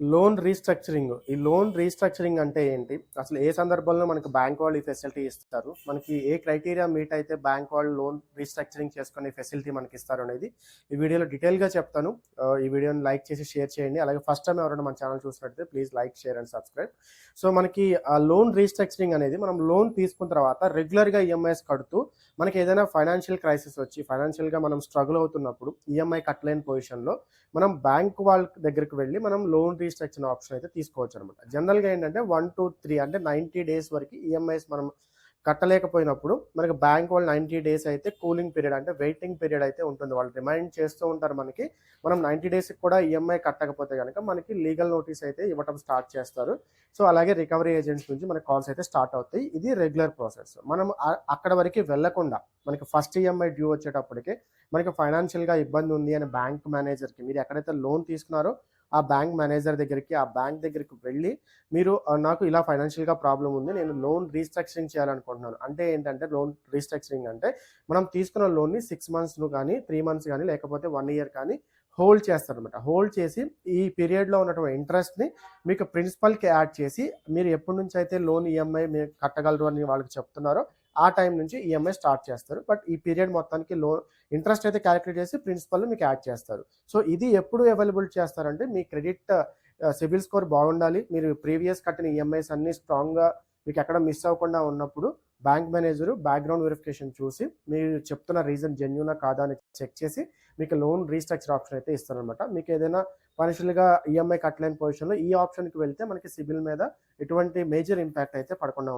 Loan restructuring. ఈ loan restructuring అంటే ఏంటి? అసలు ఏ సందర్భంలో మనకి బ్యాంక్ వాళ్ళు ఈ ఫెసిలిటీ ఇస్తారు? మనకి ఏ క్రైటీరియా మీట్ అయితే బ్యాంక్ వాళ్ళు లోన్ రీస్ట్రక్చరింగ్ చేసుకునే ఫెసిలిటీ మనకి ఇస్తారు అనేది ఈ వీడియోలో డీటెయిల్గా చెప్తాను. ఈ వీడియోని లైక్ చేసి షేర్ చేయండి. అలాగే ఫస్ట్ టైం ఎవరైనా మన ఛానల్ చూసినట్లయితే please like share and subscribe. So మనకి ఆ లోన్ రీస్ట్రక్చరింగ్ అనేది మనం లోన్ తీసుకున్న తర్వాత రెగ్యులర్గా ఈఎంఐస్ కడుతూ మనకి ఏదైనా ఫైనాన్షియల్ క్రైసిస్ వచ్చి ఫైనాన్షియల్గా మనం స్ట్రగుల్ అవుతున్నప్పుడు ఈఎంఐ కట్టలేని పొజిషన్లో మనం బ్యాంక్ వాళ్ళ దగ్గరికి వెళ్ళి మనం లోన్ రీస్ట్రక్చర్ ఆప్షన్ అయితే తీసుకోవచ్చు అనమాట జనరల్గా ఏంటంటే వన్ టూ త్రీ అంటే నైంటీ డేస్ వరకు ఈఎంఐస్ మనం కట్టలేకపోయినప్పుడు మనకి బ్యాంక్ వాళ్ళు నైంటీ డేస్ అయితే కూలింగ్ పీరియడ్ అంటే వెయిటింగ్ పీరియడ్ అయితే ఉంటుంది. వాళ్ళు రిమైండ్ చేస్తూ ఉంటారు మనకి. మనం నైంటీ డేస్కి కూడా ఈఎంఐ కట్టకపోతే కనుక మనకి లీగల్ నోటీస్ అయితే ఇవ్వటం స్టార్ట్ చేస్తారు. సో అలాగే రికవరీ ఏజెంట్స్ నుంచి మనకి కాల్స్ అయితే స్టార్ట్ అవుతాయి. ఇది రెగ్యులర్ ప్రాసెస్. మనం అక్కడ వరకు వెళ్ళకుండా మనకి ఫస్ట్ ఈఎంఐ డ్యూ వచ్చేటప్పటికి మనకి ఫైనాన్షియల్గా ఇబ్బంది ఉంది అని బ్యాంక్ మేనేజర్కి మీరు ఎక్కడైతే లోన్ తీసుకున్నారో ఆ బ్యాంక్ మేనేజర్ దగ్గరికి ఆ బ్యాంక్ దగ్గరికి వెళ్ళి మీరు నాకు ఇలా ఫైనాన్షియల్గా ప్రాబ్లం ఉంది నేను లోన్ రీస్ట్రక్చరింగ్ చేయాలనుకుంటున్నాను. అంటే ఏంటంటే లోన్ రీస్ట్రక్చరింగ్ అంటే మనం తీసుకున్న లోన్ని సిక్స్ మంత్స్ను కానీ త్రీ మంత్స్ కానీ లేకపోతే వన్ ఇయర్ కానీ హోల్డ్ చేస్తారనమాట హోల్డ్ చేసి ఈ పీరియడ్లో ఉన్నటువంటి ఇంట్రెస్ట్ని మీకు ప్రిన్సిపల్కి యాడ్ చేసి మీరు ఎప్పటి నుంచి అయితే లోన్ ఈఎంఐ మీరు కట్టగలరు అని వాళ్ళకి చెప్తున్నారో ఆ టైం నుంచి ఈఎంఐ స్టార్ట్ చేస్తారు. బట్ ఈ పీరియడ్ మొత్తానికి లోన్ ఇంట్రెస్ట్ అయితే క్యాలిక్యులేట్ చేసి ప్రిన్సిపల్ మీకు యాడ్ చేస్తారు. సో ఇది ఎప్పుడు అవైలబుల్ చేస్తారంటే మీ క్రెడిట్ సిబిల్ స్కోర్ బాగుండాలి. మీరు ప్రీవియస్ కట్టిన ఈఎంఐస్ అన్ని స్ట్రాంగ్గా మీకు ఎక్కడ మిస్ అవ్వకుండా ఉన్నప్పుడు బ్యాంక్ మేనేజరు బ్యాక్గ్రౌండ్ వెరిఫికేషన్ చూసి మీరు చెప్తున్న రీజన్ జెన్యునా కాదా అని చెక్ చేసి మీకు లోన్ రీస్ట్రక్చర్ ఆప్షన్ అయితే ఇస్తారనమాట మీకు ఏదైనా ఫైనాన్షియల్గా ఈఎంఐ కట్టలేని పొజిషన్లో ఈ ఆప్షన్కి వెళ్తే మనకి సిబిల్ మీద ఎటువంటి మేజర్ ఇంపాక్ట్ అయితే పడకుండా ఉంది